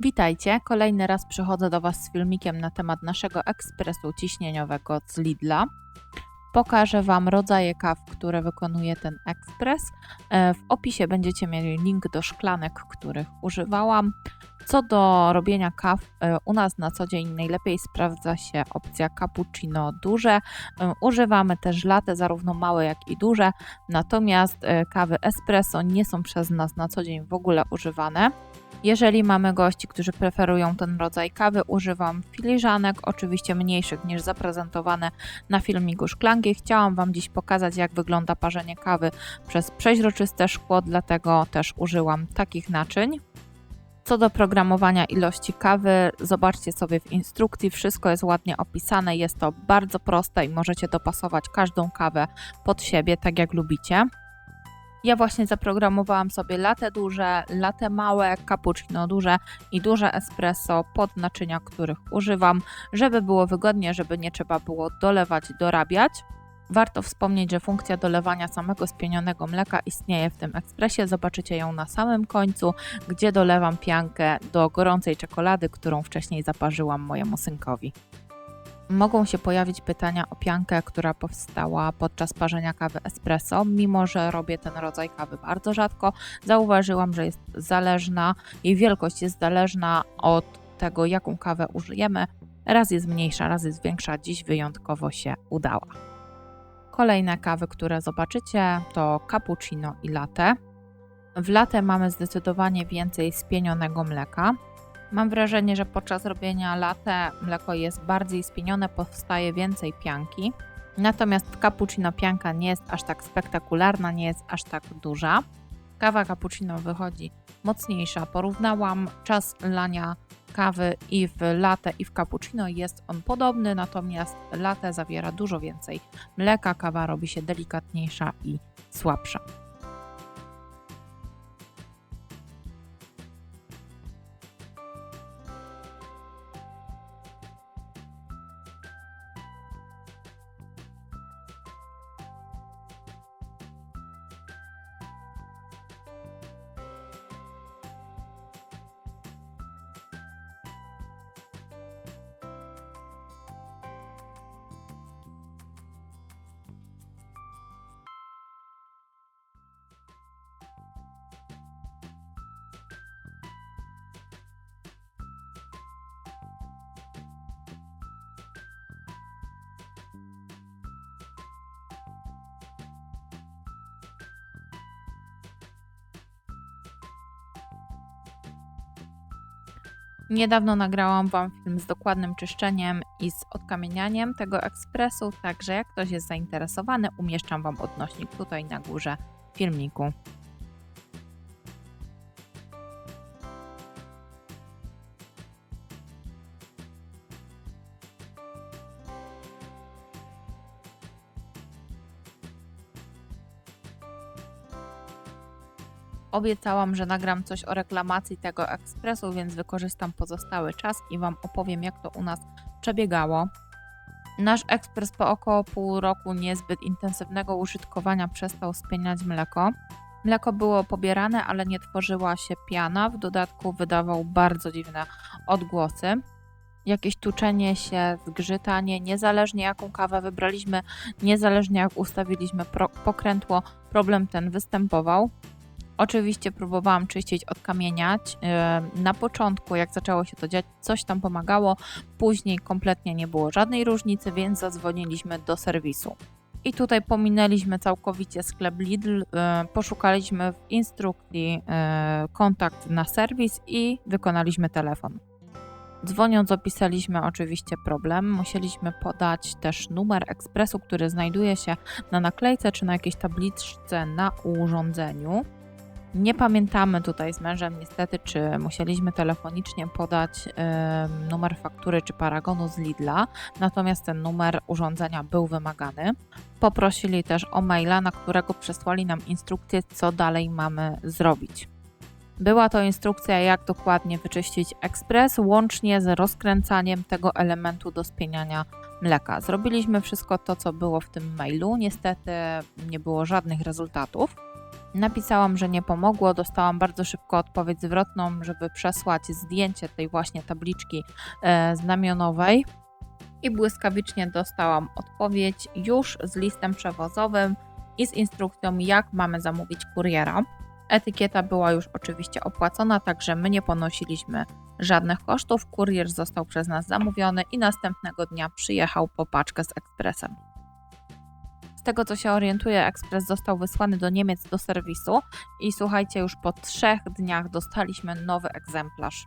Witajcie, kolejny raz przychodzę do Was z filmikiem na temat naszego ekspresu ciśnieniowego z Lidla. Pokażę Wam rodzaje kaw, które wykonuje ten ekspres. E, W opisie będziecie mieli link do szklanek, których używałam. Co do robienia kaw, e, u nas na co dzień najlepiej sprawdza się opcja cappuccino duże. E, Używamy też latte, zarówno małe jak i duże, natomiast e, kawy espresso nie są przez nas na co dzień w ogóle używane. Jeżeli mamy gości, którzy preferują ten rodzaj kawy, używam filiżanek, oczywiście mniejszych niż zaprezentowane na filmiku szklanki. Chciałam Wam dziś pokazać, jak wygląda parzenie kawy przez przeźroczyste szkło, dlatego też użyłam takich naczyń. Co do programowania ilości kawy, zobaczcie sobie w instrukcji, wszystko jest ładnie opisane, jest to bardzo proste i możecie dopasować każdą kawę pod siebie, tak jak lubicie. Ja właśnie zaprogramowałam sobie latte duże, latte małe, cappuccino duże i duże espresso pod naczynia, których używam, żeby było wygodnie, żeby nie trzeba było dolewać, dorabiać. Warto wspomnieć, że funkcja dolewania samego spienionego mleka istnieje w tym ekspresie. Zobaczycie ją na samym końcu, gdzie dolewam piankę do gorącej czekolady, którą wcześniej zaparzyłam mojemu synkowi. Mogą się pojawić pytania o piankę, która powstała podczas parzenia kawy espresso. Mimo, że robię ten rodzaj kawy bardzo rzadko, zauważyłam, że jest zależna, jej wielkość jest zależna od tego, jaką kawę użyjemy. Raz jest mniejsza, raz jest większa. Dziś wyjątkowo się udała. Kolejne kawy, które zobaczycie, to cappuccino i latte. W latte mamy zdecydowanie więcej spienionego mleka. Mam wrażenie, że podczas robienia latte mleko jest bardziej spienione, powstaje więcej pianki. Natomiast w cappuccino pianka nie jest aż tak spektakularna, nie jest aż tak duża. Kawa cappuccino wychodzi mocniejsza. Porównałam czas lania kawy i w latte i w cappuccino jest on podobny, natomiast latte zawiera dużo więcej mleka, kawa robi się delikatniejsza i słabsza. Niedawno nagrałam Wam film z dokładnym czyszczeniem i z odkamienianiem tego ekspresu, także jak ktoś jest zainteresowany, umieszczam Wam odnośnik tutaj na górze filmiku. Obiecałam, że nagram coś o reklamacji tego ekspresu, więc wykorzystam pozostały czas i Wam opowiem, jak to u nas przebiegało. Nasz ekspres po około pół roku niezbyt intensywnego użytkowania przestał spieniać mleko. Mleko było pobierane, ale nie tworzyła się piana, w dodatku wydawał bardzo dziwne odgłosy. Jakieś tuczenie się, zgrzytanie, niezależnie jaką kawę wybraliśmy, niezależnie jak ustawiliśmy pokrętło, problem ten występował. Oczywiście próbowałam czyścić, odkamieniać. Yy, Na początku, jak zaczęło się to dziać, coś tam pomagało. Później kompletnie nie było żadnej różnicy, więc zadzwoniliśmy do serwisu. I tutaj pominęliśmy całkowicie sklep Lidl, yy, poszukaliśmy w instrukcji yy, kontakt na serwis i wykonaliśmy telefon. Dzwoniąc opisaliśmy oczywiście problem. Musieliśmy podać też numer ekspresu, który znajduje się na naklejce czy na jakiejś tabliczce na urządzeniu. Nie pamiętamy tutaj z mężem niestety, czy musieliśmy telefonicznie podać em, numer faktury czy paragonu z Lidla, natomiast ten numer urządzenia był wymagany. Poprosili też o maila, na którego przesłali nam instrukcję, co dalej mamy zrobić. Była to instrukcja, jak dokładnie wyczyścić ekspres, łącznie z rozkręcaniem tego elementu do spieniania mleka. Zrobiliśmy wszystko to, co było w tym mailu. Niestety nie było żadnych rezultatów. Napisałam, że nie pomogło, dostałam bardzo szybko odpowiedź zwrotną, żeby przesłać zdjęcie tej właśnie tabliczki e, znamionowej i błyskawicznie dostałam odpowiedź już z listem przewozowym i z instrukcją, jak mamy zamówić kuriera. Etykieta była już oczywiście opłacona, także my nie ponosiliśmy żadnych kosztów. Kurier został przez nas zamówiony i następnego dnia przyjechał po paczkę z ekspresem. Z tego co się orientuję, ekspres został wysłany do Niemiec do serwisu i słuchajcie, już po trzech dniach dostaliśmy nowy egzemplarz.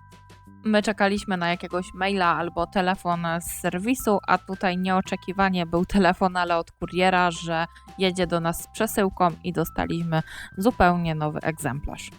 My czekaliśmy na jakiegoś maila albo telefon z serwisu, a tutaj nieoczekiwanie był telefon, ale od kuriera, że jedzie do nas z przesyłką i dostaliśmy zupełnie nowy egzemplarz.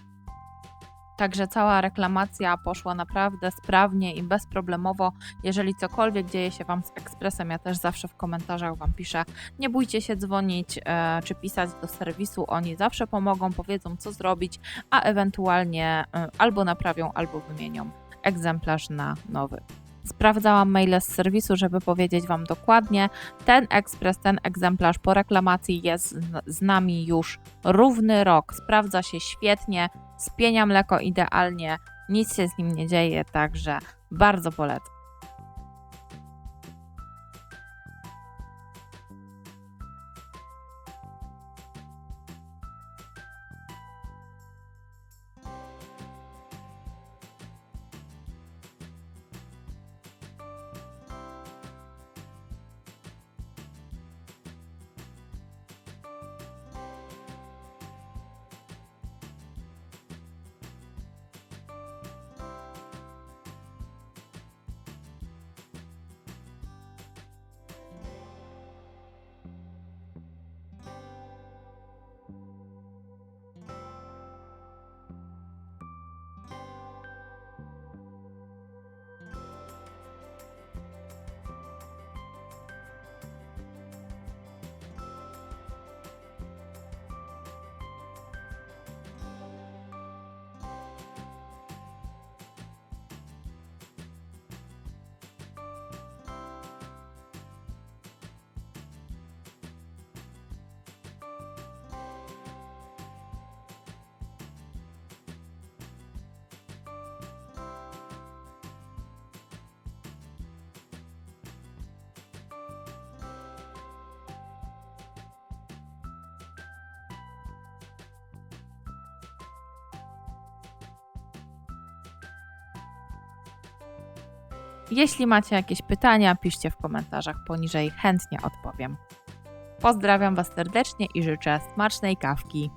Także cała reklamacja poszła naprawdę sprawnie i bezproblemowo. Jeżeli cokolwiek dzieje się Wam z ekspresem, ja też zawsze w komentarzach Wam piszę, nie bójcie się dzwonić e, czy pisać do serwisu, oni zawsze pomogą, powiedzą co zrobić, a ewentualnie e, albo naprawią, albo wymienią egzemplarz na nowy. Sprawdzałam maile z serwisu, żeby powiedzieć Wam dokładnie. Ten ekspres, ten egzemplarz po reklamacji jest z- nami już równy rok. Sprawdza się świetnie, spienia mleko idealnie, nic się z nim nie dzieje, także bardzo polecam. Jeśli macie jakieś pytania, piszcie w komentarzach poniżej, chętnie odpowiem. Pozdrawiam Was serdecznie i życzę smacznej kawki.